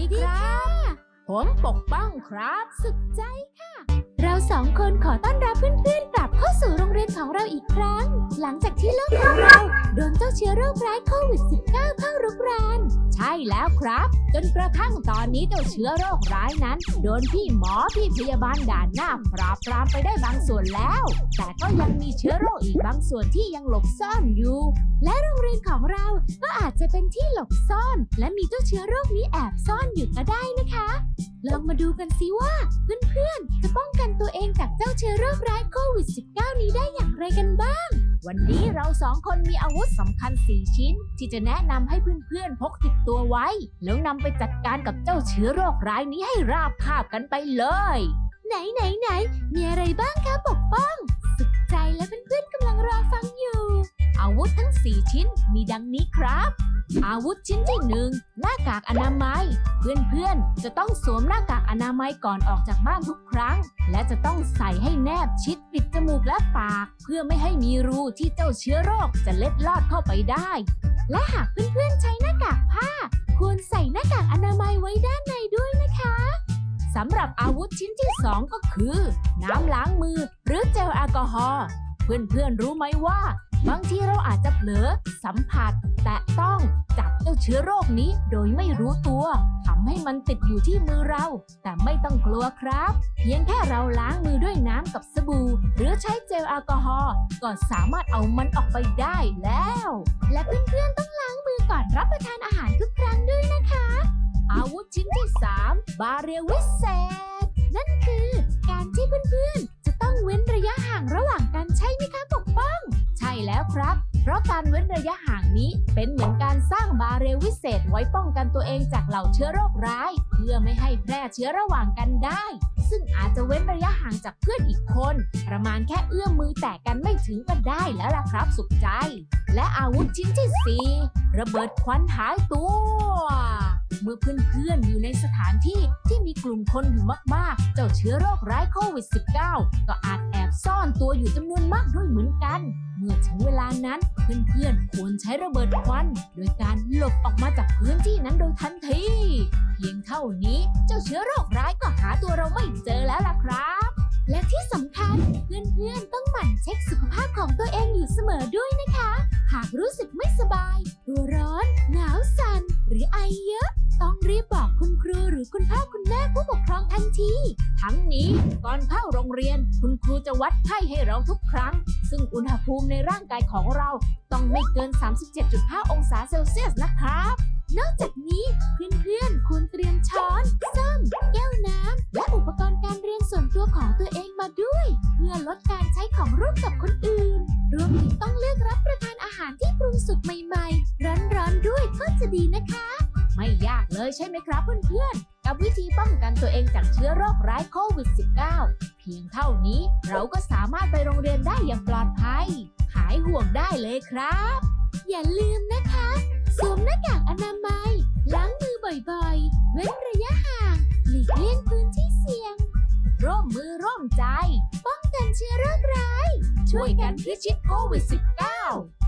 ดีครับ ผมปกป้องครับ สุขใจค่ะ เราสองคนขอต้อนรับเพื่อนๆกลับเข้าสู่โรงเรียนของเราอีกครั้ง หลังจากที่โลกของเราโดนเจ้าเชื้อโรคร้ายโควิด -19 เข้ารุกราน ใช่แล้วครับ จนกระทั่งตอนนี้เจ้าเชื้อโรคร้ายนั้น โดนพี่หมอพี่พยาบาลด่านหน้าปราบปรามไปได้บางส่วนแล้ว แต่ก็ยังมีเชื้อโรคอีกบางส่วนที่ยังหลบซ่อนอยู่ และโรีนของเราก็อาจจะเป็นที่หลบซ่อน และมีเจ้าเชื้อโรคนี้แอบซ่อนอยู่ก็ได้นะคะ ลองมาดูกันสิว่า เพื่อนๆ จะป้องกันตัวเองจากเจ้าเชื้อโรคร้ายโควิด -19 นี้ได้อย่างไรกันบ้าง วันนี้เราสองคนมีอาวุธสำคัญ 4 ชิ้น ที่จะแนะนำให้เพื่อนๆ พกติดตัวไว้ แล้วนำไปจัดการกับเจ้าเชื้อโรคร้ายนี้ให้ราบคาบกันไปเลย ไหนไหนไหนมีอะไรบ้างคะปกป้อง สุขใจและเพื่อนๆกำลังรอฟ อาวุธทั้ง 4 ชิ้นมีดังนี้ครับ อาวุธชิ้นที่หนึ่งหน้ากากอนามัย เพื่อนๆ จะต้องสวมหน้ากากอนามัยก่อนออกจากบ้านทุกครั้ง และจะต้องใส่ให้แนบชิดปิดจมูกและปาก เพื่อไม่ให้มีรูที่เจ้าเชื้อโรคจะเล็ดลอดเข้าไปได้ และหากเพื่อนๆ ใช้หน้ากากผ้า ควรใส่หน้ากากอนามัยไว้ด้านในด้วยนะคะสำหรับอาวุธชิ้นที่ 2 ก็คือ น้ำล้างมือ หรือเจลแอลกอฮอล์เพื่อนๆรู้ไหมว่า บางทีเราอาจจะเผลอสัมผัส แตะต้องจับเจ้าเชื้อโรคนี้โดยไม่รู้ตัวทำให้มันติดอยู่ที่มือเรา แต่ไม่ต้องกลัวครับ เพียงแค่เราล้างมือด้วยน้ำกับสบู่ หรือใช้เจลแอลกอฮอล์ก็สามารถเอามันออกไปได้แล้ว และเพื่อนๆต้องล้างมือก่อนรับประทานอาหารทุกครั้งด้วยนะคะ อาวุธชิ้นที่ 3 บาเรียวิเศษ นั่นคือการที่เพื่อนๆะการเว้นระยะห่างนี้เป็นเหมือนการสร้างบาเรลวิเศษไว้ป้องกันตัวเองจากเหล่าเชื้อโรคร้าย เพื่อไม่ให้แพร่เชื้อระหว่างกันได้ ซึ่งอาจจะเว้นระยะห่างจากเพื่อนอีกคน ประมาณแค่เอื้อมมือแตะกันไม่ถึงก็ได้แล้วล่ะครับสุขใจ และอาวุธชิ้นที่ 4 ระเบิดควันหายตัว เมื่อเพื่อนๆอยู่ในสถานที่ที่มีกลุ่มคนอยู่มากๆ เจ้าเชื้อโรคร้ายโควิด -19 ก็อาจแอบ ซ่อนตัวอยู่จำนวนมากด้วยเหมือนกัน เมื่อถึงเวลานั้นเพื่อนๆควรใช้ระเบิดควัน โดยการหลบออกมาจากพื้นที่นั้นโดยทันที เพียงเท่านี้เจ้าเชื้อโรคร้ายก็หาตัวเราไม่เจอแล้วล่ะครับ และที่สำคัญเพื่อนๆต้องหมั่นเช็คสุขภาพของตัวเองอยู่เสมอด้วยนะคะ หากรู้สึกไม่สบาย ตัวร้อน หนาวสัน่นหรือไอเยอะ นที ทั้งนี้ก่อนเข้าโรงเรียน คุณครูจะวัดไข้ให้เราทุกครั้ง ซึ่งอุณหภูมิในร่างกายของเราต้องไม่เกิน 37.5 องศาเซลเซียสนะครับ นอกจากนี้เพื่อนๆควรเตรียมช้อนส้อมแก้วน้ำและอุปกรณ์การเรียนส่วนตัวของตัวเองมาด้วย เพื่อลดการใช้ของร่วมกับคนอื่น รวมถึงต้องเลือกรับประทานอาหารที่ปรุงสุกใหม่ๆ ร้อนๆด้วยก็จะดีนะคะ ใช่ไหมครับเพื่อนๆ กับวิธีป้องกันตัวเองจากเชื้อโรคร้ายโควิด -19 เพียงเท่านี้เราก็สามารถไปโรงเรียนได้อย่างปลอดภัย หายห่วงได้เลยครับ อย่าลืมนะคะสวมหน้ากากอนามัย ล้างมือบ่อยๆ เว้นระยะห่าง หลีกเลี่ยงพื้นที่เสี่ยง ร่วมมือร่วมใจ ป้องกันเชื้อโรคร้าย ช่วยกันพิชิตโควิด -19